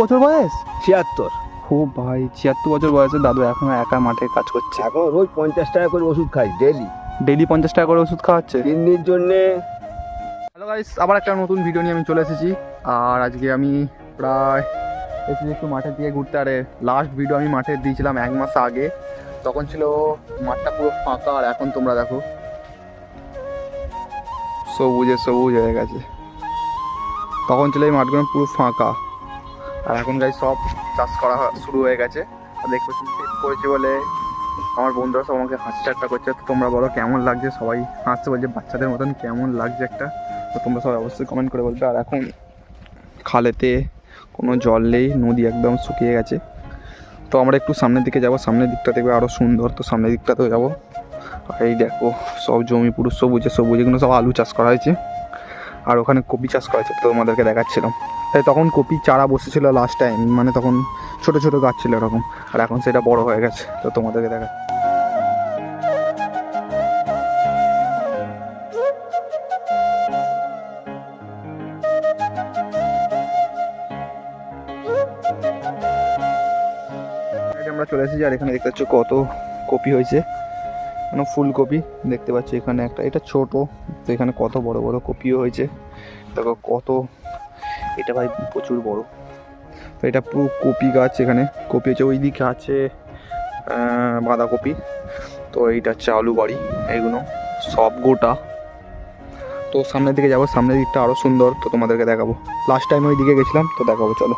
বছর বয়স? ছিয়াত্তর। ও ভাই ছিয়াত্তর বছর বয়সে দাদু এখনও একা মাঠে কাজ করছে। এখন রোজ পঞ্চাশ টাকা করে ওষুধ খাই ডেলি ডেলি পঞ্চাশ টাকা করে ওষুধ খাওয়াচ্ছে? কিডনির জন্যে। হ্যালো গাইস আবার একটা নতুন ভিডিও নিয়ে আমি চলে এসেছি। আর আজকে আমি প্রায় এসেছি একটু মাঠের দিকে ঘুরতে। আরে লাস্ট ভিডিও আমি মাঠে দিয়েছিলাম এক মাস আগে। তখন ছিল মাঠটা পুরো ফাঁকা আর এখন তোমরা দেখো। সবুজে সবুজ হয়ে গেছে। তখন ছিল এই মাঠগুলো পুরো ফাঁকা। আর এখন গাই সব চাষ করা শুরু হয়ে গেছে। পাচ্ছি করেছে বলে আমার বন্ধুরা সব আমাকে হাসি ঠাট্টা করছে। তো তোমরা বলো কেমন লাগছে? সবাই হাসতে বলছে, বাচ্চাদের মতন কেমন লাগছে একটা? তো তোমরা সবাই অবশ্যই কমেন্ট করে বলবে। আর এখন খালেতে কোনো জল নেই, নদী একদম শুকিয়ে গেছে। তো আমরা একটু সামনের দিকে যাব, সামনের দিকটা দেখবে আরও সুন্দর। তো সামনের দিকটাতেও যাব। আর এই দেখো, সব জমি পুরো সবুজে সবুজ, এগুলো সব আলু চাষ করা হয়েছে। আর ওখানে কপি চাষ করা হয়েছে, তো তোমাদেরকে দেখাচ্ছিলাম। তাই তখন কপি চারা বসেছিল লাস্ট টাইম মানে তখন ছোট ছোট গাছ ছিল এরকম। আর এখন সেটা বড় হয়ে গেছে, তো তোমাদেরকে দেখা আমরা চলে এসেছি, আর এখানে দেখতে পাচ্ছ কত কপি হয়েছে। মানে ফুলকপি দেখতে পাচ্ছি এখানে একটা, এটা ছোট, তো এখানে কত বড় বড় কপিও হয়েছে। দেখো কত এটা ভাই প্রচুর বড়। তো এটা পুরো কপি গাছ এখানে। কপি হচ্ছে ওই দিকে আছে বাঁধাকপি। তো এইটা হচ্ছে আলু বাড়ি এইগুলো সব গোটা। তো সামনের দিকে যাব, সামনের দিকটা আরও সুন্দর, তো তোমাদেরকে দেখাবো। লাস্ট টাইম ওই দিকে গেছিলাম, তো দেখাবো, চলো।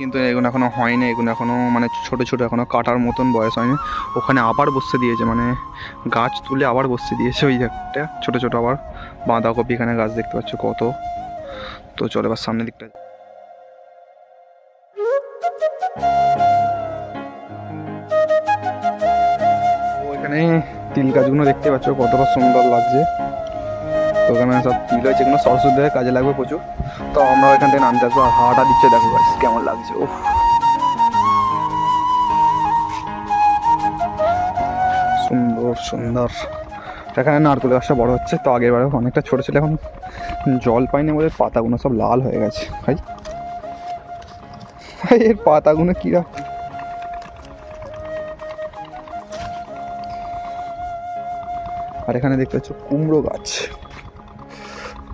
কিন্তু এগুলো এখনও হয়নি, এগুলো এখনও মানে ছোট ছোট, এখনও কাটার মতন বয়স হয়নি। ওখানে আবার বসতে দিয়েছে মানে গাছ তুলে আবার বসতে দিয়েছে ওই একটা, ছোট ছোট আবার বাঁধাকপি এখানে গাছ দেখতে পাচ্ছ কত। তো চলো এবার সামনের দিকটা এখানে তিল গাছগুলো দেখতে পাচ্ছ, কতটা সুন্দর লাগছে। তো ওখানে সব তিল হয়েছে এগুলো সরস্বতী দেওয়ার কাজে লাগবে প্রচুর। তো আমরা এখান থেকে নামতে আসব, আর হাওয়াটা দিচ্ছে, দেখো কেমন লাগছে ও সুন্দর সুন্দর। এখানে নারকুলের গাছটা বড় হচ্ছে, তো আগের বারে অনেকটা ছোট ছিল, এখন জল পাইনি বলে পাতাগুলো সব লাল হয়ে গেছে। ভাই ভাই, এর পাতাগুলো কিরা আর এখানে দেখতে পাচ্ছ কুমড়ো গাছ।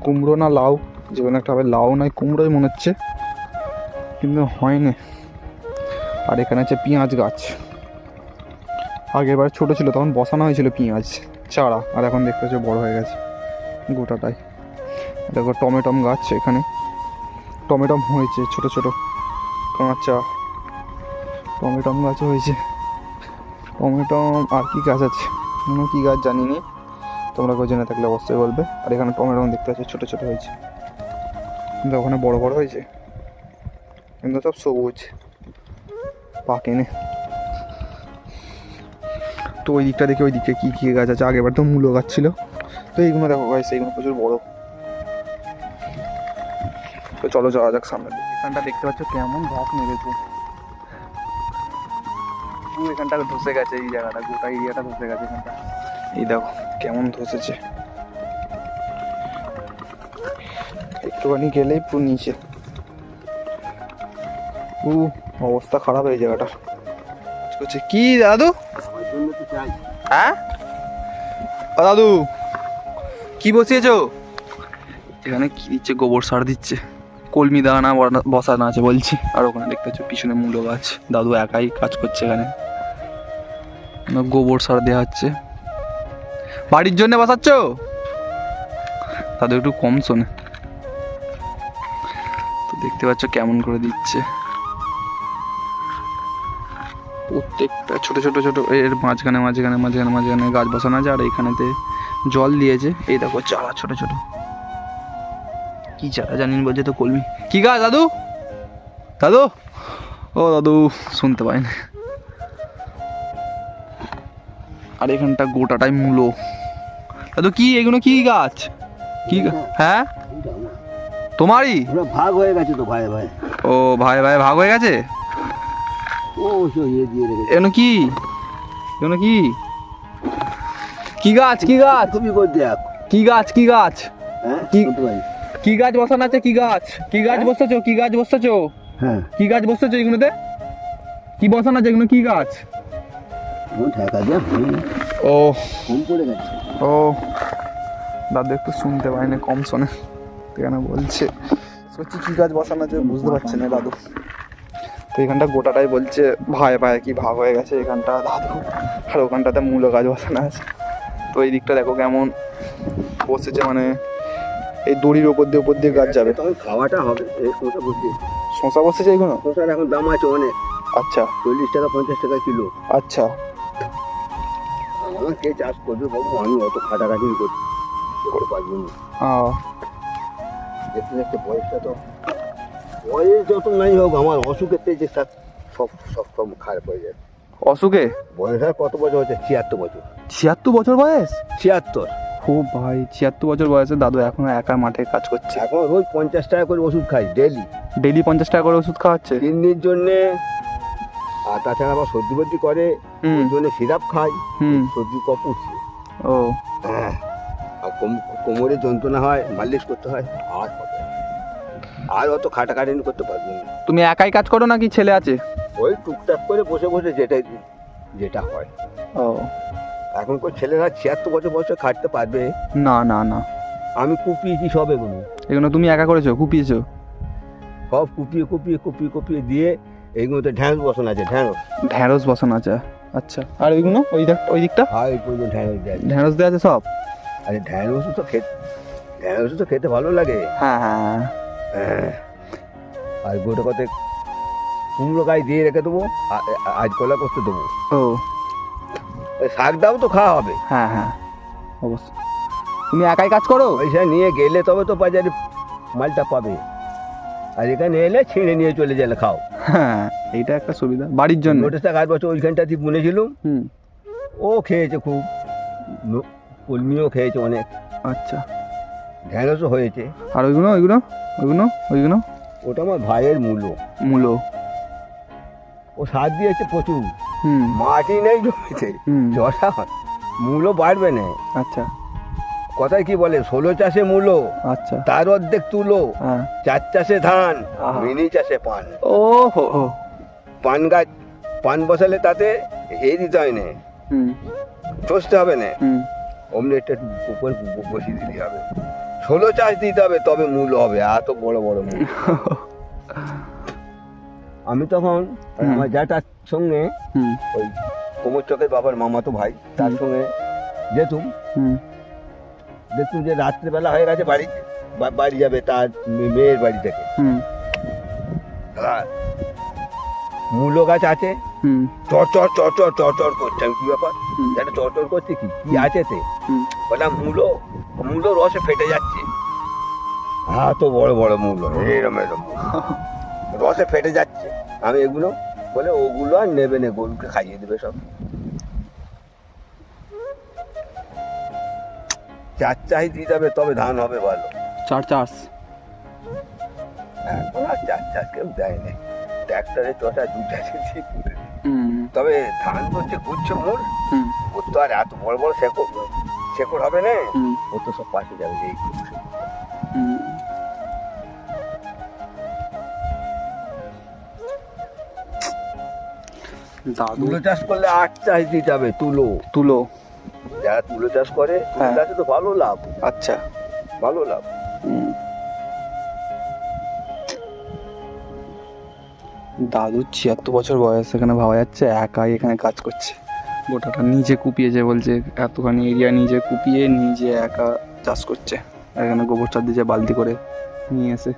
কুমড়ো না লাউ, যে কোনো একটা হবে, লাউ নয়, কুমড়োই মনে হচ্ছে। কিন্তু হয়নি। আর এখানে আছে পেঁয়াজ গাছ। আগের বার ছোটো ছিল, তখন বসানো হয়েছিল পেঁয়াজ, চারা। আর এখন দেখতে পাচ্ছ বড় হয়ে গেছে গোটাটাই। দেখো টমেটম গাছ এখানে। টমেটম হয়েছে, ছোট ছোট। কাঁচা টমেটম গাছও হয়েছে। টমেটম, আর কি গাছ আছে? অন্য কী গাছ জানি নি তোমরা কেউ জেনে থাকলে অবশ্যই বলবে। আর এখানে টমেটো দেখতে পাচ্ছ, ছোটো ছোটো হয়েছে। কিন্তু ওখানে বড় বড় হয়েছে। কিন্তু সব সবুজ। পাকেনি তো ওই দিকটা দেখে ওই দিকে কী কী গাছ আছে? আগেবার তো মূলো গাছ ছিল। তো এইগুলো দেখো গাছ এইগুলো প্রচুর বড়। তো চলো যাওয়া যাক সামনে এখানটা দেখতে পাচ্ছ কেমন ঘাস মেরেছে। পুরো এখানটা ধসে গেছে এই জায়গাটা গোটা এরিয়াটা ধসে গেছে এখানটা। এই দেখো কেমন ধসেছে। একটুখানি গেলেই পুরো নিচে। ও অবস্থা খারাপ এই জায়গাটা। করছে কি দাদু? হ্যাঁ? ও দাদু কি বসিয়েছো? এখানে কি দিচ্ছে গোবর সার দিচ্ছে। কলমি দানা বসানো আছে বলছি। আর ওখানে দেখতে পাচ্ছ পিছনে মূলো গাছ। দাদু একাই কাজ করছে এখানে। গোবর সার দেওয়া হচ্ছে। বাড়ির জন্য বসাচ্ছ? দাদু একটু কম শোনে। তো দেখতে পাচ্ছ কেমন করে দিচ্ছে। প্রত্যেকটা ছোট ছোট ছোট এর মাঝখানে মাঝখানে মাঝখানে মাঝখানে গাছ বসানো আছে। আর এইখানেতে জল দিয়েছে। এই দেখো চারা ছোট ছোট। কি চারা জানিন বলছে তো কলমি। কি গাছ দাদু? দাদু? ও দাদু শুনতে পাই না। আর এখানটা গোটাটাই মূলো। দাদু কি? এগুলো কি গাছ? কি হ্যাঁ? তোমারই? ভাগ হয়ে গেছে তো ভাই ভাই। ও ভাই ভাই ভাগ হয়ে গেছে? ইয়ে এগুলো কি? এগুলো কি? কি গাছ কি গাছ? তুমি দেখ। কি গাছ কি গাছ? হ্যাঁ? কি- কি গাছ বসানো আছে? কি গাছ? কি গাছ বসতেছো কি গাছ বসতেছো হ্যাঁ। কি গাছ বসতেছে এগুলোতে? কি বসানো আছে এগুলো? কি গাছ? ও ও। দাদু একটু শুনতে না কম শোনে। কেন বলছে? সত্যি কি গাছ বসানো আছে বুঝতে পারছে না দাদু। তো এখানটা গোটাটাই বলছে ভাই ভাই কি ভাগ হয়ে গেছে এখানটা দাদু। আর ওখানটাতে মূলো গাছ বসানো আছে। তো এই দিকটা দেখো কেমন বসেছে মানে এই দড়ির ওপর দিয়ে ওপর দিয়ে গাছ যাবে। তখন খাওয়াটা হবে এই শোঁসা বুঝছি শশা বসেছে এইগুলো শোঁসার এখন দাম আছে অনেক। আচ্ছা। চল্লিশ টাকা পঞ্চাশ টাকা কিলো। আচ্ছা। আমার কে চাষ করবে বাবু? আমি অত খাটাখাটি করছি করতে পারব না। দেখতে দেখতে বয়সটা তো বয়স যত নাই হোক আমার অসুখের থেকে সব সব সব খারাপ হয়ে যায় অসুখে? বয়স আর কত বছর হচ্ছে? ছিয়াত্তর বছর। ছিয়াত্তর বছর বয়স? ছিয়াত্তর। ও ভাই ছিয়াত্তর বছর বয়সে দাদু এখনও একা মাঠে কাজ করছে। এখন রোজ পঞ্চাশ টাকা করে ওষুধ খাই ডেলি ডেলি পঞ্চাশ টাকা করে ওষুধ খাওয়াচ্ছে? কিডনির জন্যে আর তাছাড়া আবার সর্দি বর্দি করে ওর জন্য সিরাপ খাই সর্দি কপ উঠছে। ও। হ্যাঁ আর কোমরে যন্ত্রণা হয় মালিশ করতে হয় আর আর অত খাটাখাটানি করতে পারব না। তুমি একাই কাজ করো নাকি ছেলে আছে? ওই টুকটাক করে বসে বসে যেটা যেটা হয়। ও। এখনকার ছেলেরা ছিয়াত্তর বছর বছর খাটতে পারবে? না না না। আমি কুপিয়েছি সব এগুলো। এগুলো তুমি একা করেছ? কুপিয়েছো? সব কুপিয়ে কুপিয়ে কুপিয়ে কুপিয়ে দিয়ে এইগুলোতে ঢ্যাঁড়স বসানো আছে ঢ্যাঁড়স। ঢ্যাঁড়স বসানো আছে? আচ্ছা। আর ওইগুলো? ওই দিক ওই দিকটা? আর এই পর্যন্ত ঢ্যাঁড়স দেয় ঢ্যাঁড়স দেওয়া আছে সব? আরে ঢ্যাঁড়স তো খেতে ঢ্যাঁড়স তো খেতে ভালো লাগে। হ্যাঁ হ্যাঁ। হ্যাঁ। হ্যাঁ। আর গোটা কত কুমড়ো গায়ে দিয়ে রেখে দেবো আজ কলা করতে দেবো। ও। শাকটাও তো খাওয়া হবে। হ্যাঁ হ্যাঁ অবশ্যই। তুমি একাই কাজ করো? পয়সা নিয়ে গেলে তবে তো বাজারে মালটা পাবে। আর এখানে এলে ছিঁড়ে নিয়ে চলে গেলে খাও। হ্যাঁ এইটা একটা সুবিধা। বাড়ির জন্য। নোটিশটা গাছ বছর ওইখানটা দিয়ে বুনেছিলুম। হুম। ও খেয়েছে খুব। কলমিও খেয়েছে অনেক। আচ্ছা। ঢ্যাঁড়সও হয়েছে। আর ওইগুলো ওইগুলো ওইগুলো ওইগুলো? ওটা আমার ভাইয়ের মূল্য মূলো। ও সার দিয়েছে প্রচুর। মাটি নেই জমিতে জটা মূল্য বাড়বে না। আচ্ছা। কথায় কি বলে? ষোলো চাষে মূলো। আচ্ছা। তার অর্ধেক তুলো। হ্যাঁ। চার চাষে ধান মিনি চাষে পান। ও পান গাছ পান বসালে তাতে এ দিতে হয় না। চষতে হবে না। অমনি একটা উপর বসিয়ে দিতে হবে। ষোলো চাষ দিতে হবে তবে মূল্য হবে। এত বড় বড় মূল। আমি তখন আমার জ্যাঠার সঙ্গে ওই কোমর চকের বাবার মামাতো ভাই তার সঙ্গে যেতুম। দেখতুম যে রাত্রেবেলা হয়ে গেছে বাড়ি বাড়ি যাবে তার মেয়ের বাড়ি থেকে। মূলো গাছ আছে। হুম। চর চর চর চর চর চর করছে। আমি কি ব্যাপার। এটা চর চর করছে কি? কি আছে তে? বললাম মূলো মূলো রসে ফেটে যাচ্ছে। হ্যাঁ তো বড় বড় মূলো। এরম এরম রসে ফেটে যাচ্ছে। আমি এগুলো বলে ওগুলো আর নেবে না গরুকে খাইয়ে দেবে সব। চার চাই দিতে হবে তবে ধান হবে ভালো। চার চাষ। এখন আর চার চাষ কেউ দেয় না। ট্র্যাক্টরে চটা দু চাষে দিয়ে হুম। তবে ধান তো হচ্ছে গুচ্ছ মূল হুম। ওর তো আর এত বড় বড় শেকড় শেকড় হবে না। ও তো সব পাশে যাবে এই দাদু। তুলো চাষ করলে আট চাষ দিতে হবে তুলো। তুলো। যারা তুলো চাষ করে তুলো হ্যাঁ। চাষে তো ভালো লাভ। আচ্ছা। ভালো লাভ। দাদু ছিয়াত্তর বছর বয়স এখানে ভাবা যাচ্ছে একাই এখানে কাজ করছে। গোটাটা নিজে কুপিয়েছে বলছে এতখানি এরিয়া নিজে কুপিয়ে নিজে একা চাষ করছে। এখানে গোবর চার দিয়েছে বালতি করে নিয়ে এসে।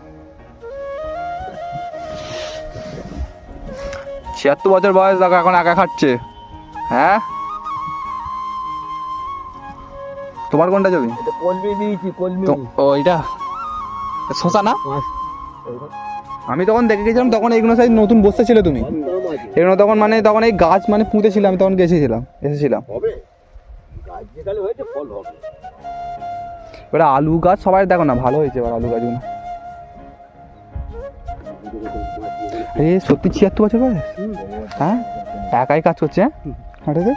ছিয়াত্তর বছর বয়স দেখো এখন একা খাচ্ছে হ্যাঁ? তোমার কোনটা জমি কলমি দিয়েছি কলমি। ও এটা শশা না? আমি তখন দেখে গেছিলাম তখন এইগুলো সাইজ নতুন বসতে ছিল তুমি। এগুলো তখন মানে তখন এই গাছ মানে পুঁতেছিলাম আমি তখন গেছিলাম এসেছিলাম। এবার আলু গাছ সবাই দেখো না ভালো হয়েছে এবার আলু গাছগুলো। এ, সত্যি ছিয়াত্তর বছর বয়স? হ্যাঁ? একাই কাজ করছে হ্যাঁ? হাঁটাতে?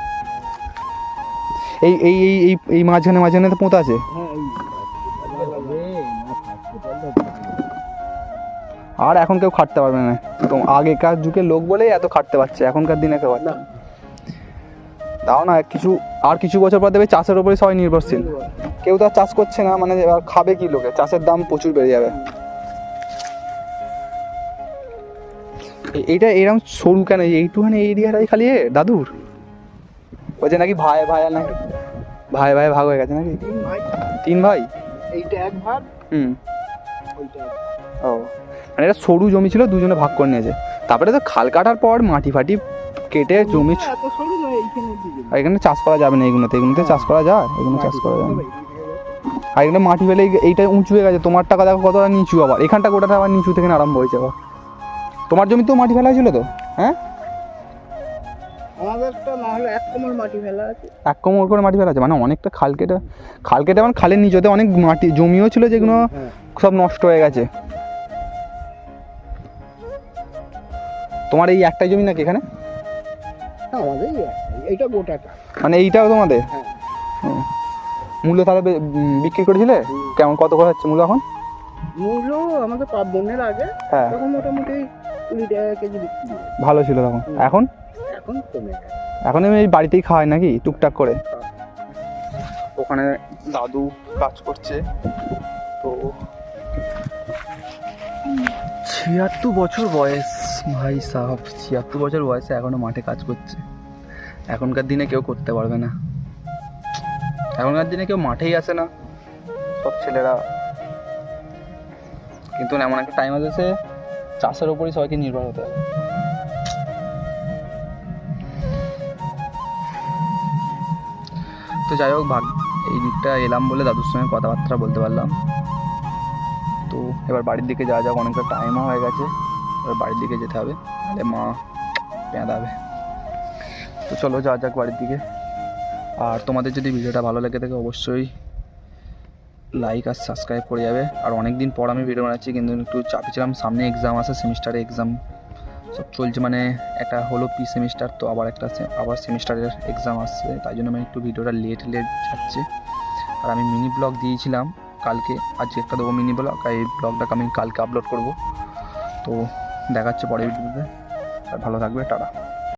এই এই এই এই এই মাঝখানে মাঝখানে তো পোঁতা আছে। আর এখন কেউ খাটতে পারবে না। তো আগেকার যুগের লোক বলেই এত খাটতে পারছে, এখনকার দিনে কেউ না। তাও না, কিছু, আর কিছু বছর পর দেবে চাষের উপরে সবাই নির্ভরশীল। কেউ তো আর চাষ করছে না মানে খাবে কি লোকে? চাষের দাম প্রচুর বেড়ে যাবে। এইটা এরকম সরু কেন? এইটুখানি এরিয়াটাই খালি এ দাদুর? বলছে নাকি ভাই ভাই আর নাকি ভাই ভাই ভাগ হয়ে গেছে নাকি? তিন ভাই। তিন ভাই? এইটা এক ভাগ হুম। ওইটা ও। মানে এটা সরু জমি ছিল দুজনে ভাগ করে নিয়েছে। তারপরে তো খাল কাটার পর মাটি ফাটি কেটে জমি আর এখানে চাষ করা যাবে না এগুলোতে এগুলোতে চাষ করা যায় এগুলো চাষ করা যাবে না। আর এখানে মাটি ফেলে এইটা উঁচু হয়ে গেছে তোমার টাকা দেখো কতটা নিচু আবার। এখানটা গোটাটা আবার নিচু থেকে আরম্ভ হয়েছে আবার। তোমার জমি তো মাটি ফেলা হয়েছিল তো? হ্যাঁ? আমাদেরটা না হলে এক কোমর মাটি ফেলা আছে। এক কোমর করে মাটি ফেলা আছে? মানে অনেকটা খাল কেটে খাল কেটে মানে খালের নিচেতে অনেক মাটি জমিও ছিল যেগুলো হ্যাঁ। সব নষ্ট হয়ে গেছে। তোমার এই একটাই জমি নাকি এখানে? আমাদের এইটা গোটাটা মানে এইটাও তোমাদের? হ্যাঁ। মূল্য তাহলে বিক্রি করেছিলে? কেমন কত করে হচ্ছে মূল্য এখন? মূল্য আমাদের বনের আগে। হ্যাঁ। তখন মোটামুটি কুড়ি টাকা কেজি বিক্রি ভালো ছিল তখন। এখন? এখন কমে গেছে। এখন আমি এই বাড়িতেই খাওয়াই নাকি? টুকটাক করে? ওখানে দাদু কাজ করছে। তো ছিয়াত্তর বছর বয়স ভাই সাহেব। ছিয়াত্তর বছর বয়সে এখনও মাঠে কাজ করছে। এখনকার দিনে কেউ করতে পারবে না। এখনকার দিনে কেউ মাঠেই আসে না। সব ছেলেরা। কিন্তু এমন একটা টাইম আছে চাষের ওপরই সবাইকে নির্ভর হতে হবে। তো যাই হোক, ভাগ এই দিকটা এলাম বলে দাদুর সঙ্গে কথাবার্তা বলতে পারলাম। তো এবার বাড়ির দিকে যাওয়া যাক, অনেকটা টাইমও হয়ে গেছে। এবার বাড়ির দিকে যেতে হবে, নাহলে মা পেঁদাবে। তো চলো যাওয়া যাক বাড়ির দিকে। আর তোমাদের যদি ভিডিওটা ভালো লেগে থাকে, অবশ্যই লাইক আর সাবস্ক্রাইব করে যাবে। আর অনেক দিন পর আমি ভিডিও বানাচ্ছি, কিন্তু একটু চাপে ছিলাম সামনে এক্সাম আছে সেমিস্টারে এক্সাম সব চলছে মানে একটা হলো পি সেমিস্টার তো আবার একটা আবার সেমিস্টারের এক্সাম আসছে। তাই জন্য আমি একটু ভিডিওটা লেট লেট যাচ্ছে। আর আমি মিনি ব্লগ দিয়েছিলাম কালকে। আজকে একটা দেবো মিনি ব্লগ আর এই ব্লগটাকে আমি কালকে আপলোড করব। তো দেখাচ্ছে পরের ভিডিওতে আর ভালো থাকবে, টাটা।